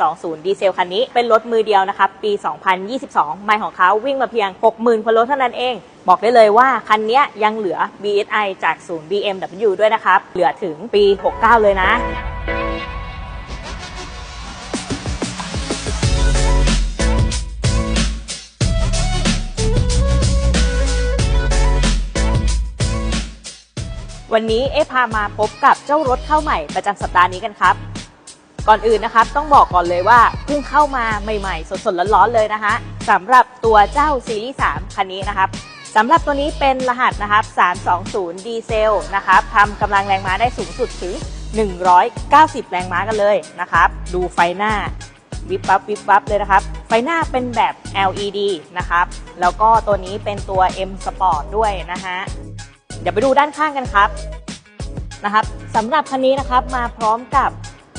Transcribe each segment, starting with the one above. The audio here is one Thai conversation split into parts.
320 ดีเซลคันนี้ เป็นรถมือเดียวนะครับ ปี 2022 ไมล์ของเขาวิ่งมาเพียง 60,000กิโลเท่านั้นเอง บอกได้เลยว่า คันนี้ยังเหลือ BSI จากศูนย์ BMW ด้วยนะครับ เหลือถึงปี 69 เลยนะวันนี้เอ๊พามาพบกับเจ้ารถเข้าใหม่ประจำสัปดาห์นี้กันครับ ก่อนอื่นนะครับต้องบอกก่อนเลยว่าเพิ่งเข้ามาใหม่ๆ สดๆร้อนๆเลยนะคะสำหรับตัวเจ้าซีรีส์3คันนี้นะครับสำหรับตัวนี้เป็นรหัสนะครับ 320 ดีเซลนะครับทำกำลังแรงม้าได้สูงสุดถึง 190 แรงม้ากันเลยนะครับ ดูไฟหน้าวิบวับวิบวับเลยนะครับ ไฟหน้าเป็นแบบ LED นะครับ แล้วก็ตัวนี้เป็นตัว M Sport ด้วยนะฮะ เดี๋ยวไปดูด้านข้างกันครับนะครับสำหรับคันนี้นะครับมาพร้อมกับ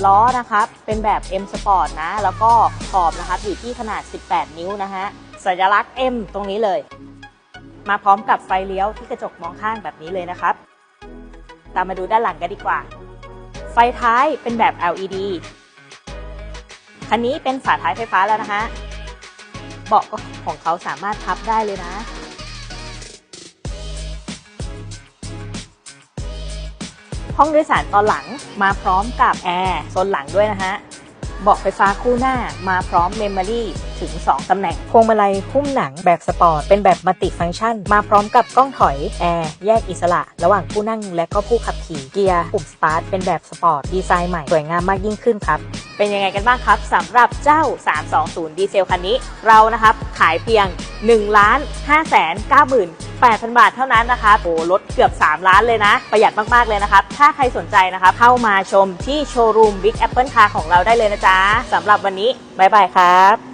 ล้อนะครับเป็นแบบ M Sport นะ แล้วก็ขอบนะครับอยู่ที่ขนาด 18 นิ้วนะฮะสัญลักษณ์ M ตรงนี้เลย มาพร้อมกับไฟเลี้ยวที่กระจกมองข้างแบบนี้เลยนะครับ ตามมาดูด้านหลังกันดีกว่า ไฟท้ายเป็นแบบ LED คันนี้เป็นฝาท้ายไฟฟ้าแล้วนะฮะเบาะของเขาสามารถพับได้เลยนะ ห้องโดยสารตอนหลังมาพร้อมกับแอร์โซนหลังด้วยนะฮะเบาะไฟฟ้าคู่หน้ามาพร้อมเมมโมรี่ถึง 2 ตำแหน่ง พวงมาลัยหุ้มหนังแบบสปอร์ต เป็นแบบมัลติฟังก์ชัน มาพร้อมกับกล้องถอย แอร์ แยกอิสระ ระหว่างผู้นั่งและก็ผู้ขับขี่ เกียร์ ปุ่มสตาร์ท เป็นแบบสปอร์ต ดีไซน์ใหม่ สวยงามมากยิ่งขึ้นครับ เป็นยังไงกันบ้างครับสำหรับเจ้า 320 ดีเซลคันนี้ เรานะครับขายเพียง1ล้าน5แสน9 8,000 บาทเท่านั้นนะคะโอ้ลดเกือบ 3 ล้านเลยนะ ประหยัดมาก ๆ เลยนะครับ ถ้าใครสนใจนะคะเข้ามาชมที่โชว์รูม Big Apple Car ของเราได้เลยนะจ๊ะสำหรับวันนี้ บ๊ายบายครับ